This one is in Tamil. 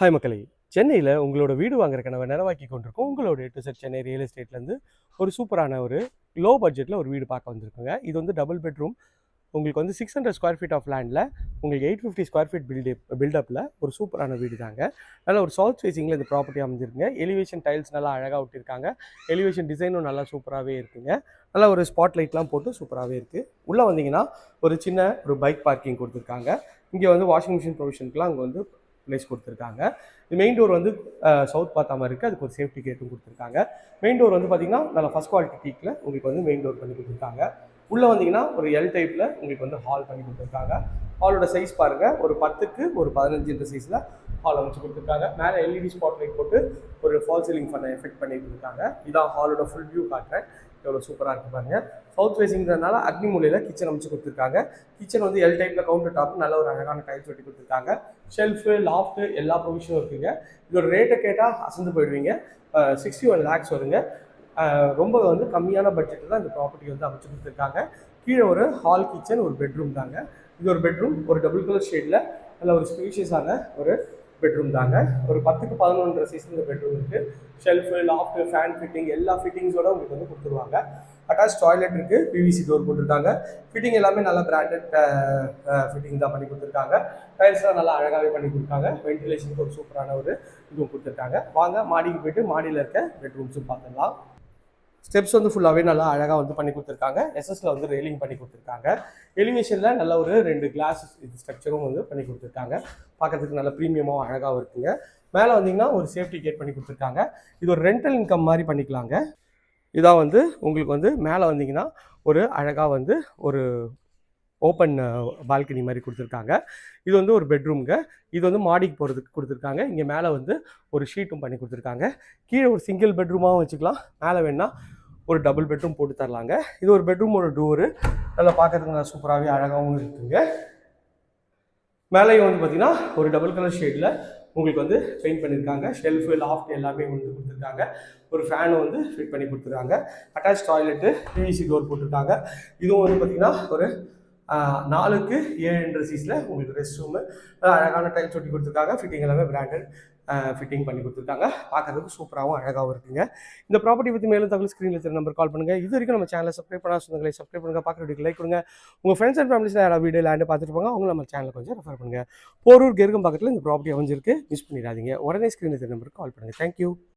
ஹாய் மக்களே சென்னையில் உங்களோட வீடு வாங்குற கனவை நிறைவாக்கி கொண்டிருக்கோம். உங்களோட எட்டு சார் சென்னை ரியல் எஸ்டேட்லேருந்து ஒரு சூப்பரான ஒரு லோ பட்ஜெட்டில் ஒரு வீடு பார்க்க வந்திருக்குங்க. இது வந்து டபுள் பெட்ரூம் உங்களுக்கு வந்து six hundred square feet of லேண்டில் உங்களுக்கு eight fifty square feet built up பில்டப்பில் ஒரு சூப்பரான வீடு தாங்க நல்லா ஒரு சவுத் ஃபேஸிங்கில் இந்த ப்ராப்பர்ட்டி அமைஞ்சிருக்குங்க. எலிவேஷன் டைல்ஸ் நல்லா அழகாக விட்டிருக்காங்க. எலிவேஷன் டிசைனும் நல்லா சூப்பராகவே இருக்குங்க. நல்லா ஒரு ஸ்பாட் லைட்லாம் போட்டு சூப்பராகவே இருக்குது உள்ளே வந்தீங்கன்னா ஒரு சின்ன ஒரு பைக் பார்க்கிங் கொடுத்துருக்காங்க. இங்கே வந்து வாஷிங் மிஷின் ப்ரொவிஷனுக்குலாம் அங்கே வந்து ப்ளேஸ் கொடுத்துருக்காங்க. மெயின் டோர் வந்து சவுத் பார்த்தாம இருக்குது அதுக்கு ஒரு சேஃப்டி கேட்டும் கொடுத்துருக்காங்க. மெயின் டோர் வந்து பார்த்தீங்கன்னா நல்ல ஃபஸ்ட் குவாலிட்டி டீக்கில் உங்களுக்கு வந்து மெயின் டோர் பண்ணி கொடுத்துருக்காங்க. உள்ளே வந்தீங்கன்னா ஒரு எல் டைப்பில் உங்களுக்கு வந்து ஹால் பண்ணி கொடுத்துருக்காங்க. ஹாலோட சைஸ் பாருங்கள் ஒரு பத்துக்கு ஒரு பதினஞ்சு இந்த சைஸில் ஹால் அமைச்சு கொடுத்துருக்காங்க. மேலே எல்இடி ஸ்பாட் லைட் போட்டு ஒரு ஃபால் சீலிங் பண்ண எஃபெக்ட் பண்ணி கொடுத்துருக்காங்க. இதான் ஹாலோட ஃபுல் வியூ காட்டுறேன். எவ்வளோ சூப்பராக இருக்குது பாருங்க. சவுத் ஃபேஸிங்கிறதுனால அக்னி மூலையில் கிச்சன் அமைச்சு கொடுத்துருக்காங்க. கிச்சன் வந்து எல் டைப்பில் கவுண்டர் டாப் நல்ல ஒரு அழகான டைல்ஸ் ஒட்டி கொடுத்துருக்காங்க. ஷெல்ஃபு லாஃப்ட்டு எல்லா ப்ரொவிஷனும் இருக்குங்க. இதோட ரேட்டை கேட்டால் அசந்து போயிடுவீங்க. சிக்ஸ்டி ஒன் லேக்ஸ் வருங்க. ரொம்ப வந்து கம்மியான பட்ஜெட்டில் தான் இந்த ப்ராப்பர்ட்டி வந்து அமைச்சு கொடுத்துருக்காங்க. கீழே ஒரு ஹால் கிச்சன் ஒரு பெட்ரூம் தாங்க. இது ஒரு பெட்ரூம் ஒரு டபுள் கலர் ஷேடில் நல்ல ஒரு ஸ்பீஷியஸான ஒரு பெட்ரூம் தாங்க ஒரு பத்துக்கு பதினொன்றரை சைஸ் இந்த பெட்ரூம் இருக்குது ஷெல்ஃபு லாஃப்ட்டு ஃபேன் ஃபிட்டிங் எல்லா ஃபிட்டிங்ஸோட உங்களுக்கு வந்து கொடுத்துருவாங்க. அட்டாச் டாய்லெட் இருக்குது பிவிசி டோர் போட்டிருக்காங்க. ஃபிட்டிங் எல்லாமே நல்லா பிராண்டட் ஃபிட்டிங் தான் பண்ணி கொடுத்துருக்காங்க. டைல்ஸ்லாம் நல்லா அழகாகவே பண்ணி கொடுத்தாங்க. வென்டிலேஷனுக்கு ஒரு சூப்பரான ஒரு இதுவும் கொடுத்துருக்காங்க. வாங்க மாடிக்கு போயிட்டு மாடியில் இருக்க பெட்ரூம்ஸும் பார்த்துடலாம். ஸ்டெப்ஸ் வந்து ஃபுல்லாகவே நல்லா அழகாக வந்து பண்ணி கொடுத்துருக்காங்க. எஸ்எஸ்ல வந்து ரெயிலிங் பண்ணி கொடுத்துருக்காங்க. எலிவேஷனில் நல்ல ஒரு ரெண்டு கிளாஸ் இது ஸ்ட்ரக்சரும் வந்து பண்ணி கொடுத்துருக்காங்க. பார்க்கறதுக்கு நல்ல ப்ரீமியமாகவும் அழகாகவும் இருக்குங்க. மேலே வந்தீங்கன்னா ஒரு சேஃப்டி கேட் பண்ணி கொடுத்துருக்காங்க. இது ஒரு ரெண்டல் இன்கம் மாதிரி பண்ணிக்கலாங்க. இதான் வந்து உங்களுக்கு வந்து மேலே வந்தீங்கன்னா ஒரு அழகாக வந்து ஒரு ஓப்பன் பால்கனி மாதிரி கொடுத்துருக்காங்க. இது வந்து ஒரு பெட்ரூம்ங்க. இது வந்து மாடிக்கு போகிறதுக்கு கொடுத்துருக்காங்க. இங்கே மேலே வந்து ஒரு ஷீட்டும் பண்ணி கொடுத்துருக்காங்க. கீழே ஒரு சிங்கிள் பெட்ரூமாகவும் வச்சுக்கலாம். மேலே வேணால் ஒரு டபுள் பெட்ரூம் போட்டு தரலாங்க. இது ஒரு பெட்ரூமோட டோரு. நல்லா பார்க்கறதுக்கு நல்லா சூப்பராகவே அழகாகவும் இருக்குங்க. மேலேயும் வந்து பார்த்தீங்கன்னா ஒரு டபுள் கலர் ஷேடில் உங்களுக்கு வந்து பெயிண்ட் பண்ணியிருக்காங்க ஷெல்ஃபு லாஃப்ட் எல்லாமே வந்து கொடுத்துருக்காங்க. ஒரு ஃபேனும் வந்து ஃபிட் பண்ணி கொடுத்துருக்காங்க. அட்டாச் டாய்லெட்டு பிவிசி டோர் போட்டிருக்காங்க. இதுவும் வந்து பார்த்தீங்கன்னா ஒரு நாலுக்கு ஏழு சீஸில் உங்களுக்கு ரெஸ்ட் ரூமு அழகான டைல்ஸ் ஒட்டி கொடுத்துருக்காங்க. ஃபிட்டிங் எல்லாமே பிராண்டட் ஃபிட்டிங் பண்ணி கொடுத்துருக்காங்க. பார்க்கறதுக்கு சூப்பராகவும் அழகாகவும் இருக்குங்க. இந்த ப்ராப்பர்ட்டி பற்றி மேலும் தகவல் ஸ்க்ரீனில் தெரிய நம்பர் கால் பண்ணுங்கள் இது வரைக்கும் நம்ம சேனலை சப்ஸ்கிரைப் பண்ணா சொந்தங்களை சப்ஸ்கிரைப் பண்ணுங்கள் பார்க்குற வீடியோ லைக் கொடுங்க. உங்கள் ஃப்ரெண்ட்ஸ் அண்ட் ஃபேமிலிஸில் யாராவது வீடியோ லேண்டு பார்த்துட்டு போங்க அவங்க நம்ம சேனலை கொஞ்சம் ரெஃபர் பண்ணுங்கள் போரூர் கெருகம் பக்கத்தில் இந்த ப்ராப்பர்ட்டி அமைஞ்சிருக்கு. மிஸ் பண்ணிடாதீங்க. உடனே ஸ்க்ரீனில் தெரிய நம்பருக்கு கால் பண்ணுங்கள் தேங்க்யூ